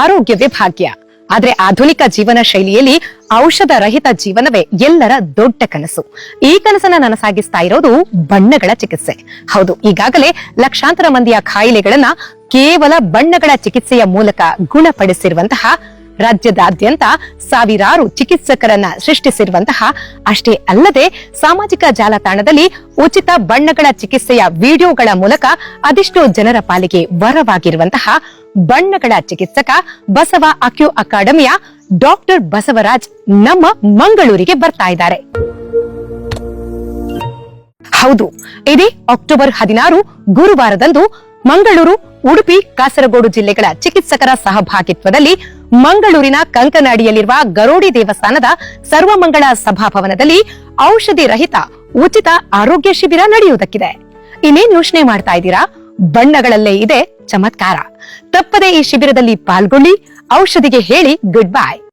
ಆರೋಗ್ಯವೇ ಭಾಗ್ಯ. ಆದ್ರೆ ಆಧುನಿಕ ಜೀವನ ಶೈಲಿಯಲ್ಲಿ ಔಷಧ ರಹಿತ ಜೀವನವೇ ಎಲ್ಲರ ದೊಡ್ಡ ಕನಸು. ಈ ಕನಸನ್ನ ನನಸಾಗಿಸ್ತಾ ಇರೋದು ಬಣ್ಣಗಳ ಚಿಕಿತ್ಸೆ. ಹೌದು, ಈಗಾಗಲೇ ಲಕ್ಷಾಂತರ ಮಂದಿಯ ಕಾಯಿಲೆಗಳನ್ನ ಕೇವಲ ಬಣ್ಣಗಳ ಚಿಕಿತ್ಸೆಯ ಮೂಲಕ ಗುಣಪಡಿಸಿರುವಂತಹ ರಾಜ್ಯದಾದ್ಯಂತ ಸಾವಿರಾರು ಚಿಕಿತ್ಸಕರನ್ನ ಸೃಷ್ಟಿಸಿರುವಂತಹ ಅಷ್ಟೇ ಅಲ್ಲದೆ ಸಾಮಾಜಿಕ ಜಾಲತಾಣದಲ್ಲಿ ಉಚಿತ ಬಣ್ಣಗಳ ಚಿಕಿತ್ಸೆಯ ವಿಡಿಯೋಗಳ ಮೂಲಕ ಅದೆಷ್ಟೋ ಜನರ ಪಾಲಿಗೆ ವರವಾಗಿರುವಂತಹ ಬಣ್ಣಗಳ ಚಿಕಿತ್ಸಕ ಬಸವ ಅಕ್ಯೂ ಅಕಾಡೆಮಿಯ ಡಾಕ್ಟರ್ ಬಸವರಾಜ್ ನಮ್ಮ ಮಂಗಳೂರಿಗೆ ಬರ್ತಾ ಇದ್ದಾರೆ. ಹೌದು, ಇದೇ ಅಕ್ಟೋಬರ್ ಹದಿನಾರು ಗುರುವಾರದಂದು ಮಂಗಳೂರು, ಉಡುಪಿ, ಕಾಸರಗೋಡು ಜಿಲ್ಲೆಗಳ ಚಿಕಿತ್ಸಕರ ಸಹಭಾಗಿತ್ವದಲ್ಲಿ ಮಂಗಳೂರಿನ ಕಂಕನಾಡಿಯಲ್ಲಿರುವ ಗರೋಡಿ ದೇವಸ್ಥಾನದ ಸರ್ವಮಂಗಳ ಸಭಾಭವನದಲ್ಲಿ ಔಷಧಿ ರಹಿತ ಉಚಿತ ಆರೋಗ್ಯ ಶಿಬಿರ ನಡೆಯುವುದಕ್ಕಿದೆ. ಇನ್ನೇನು ಯೋಚನೆ ಮಾಡ್ತಾ ಇದ್ದೀರಾ? ಬಣ್ಣಗಳಲ್ಲೇ ಇದೆ ಚಮತ್ಕಾರ. ತಪ್ಪದೆ ಈ ಶಿಬಿರದಲ್ಲಿ ಪಾಲ್ಗೊಳ್ಳಿ ಔಷಧಿಗೆ ಹೇಳಿ ಗುಡ್ ಬೈ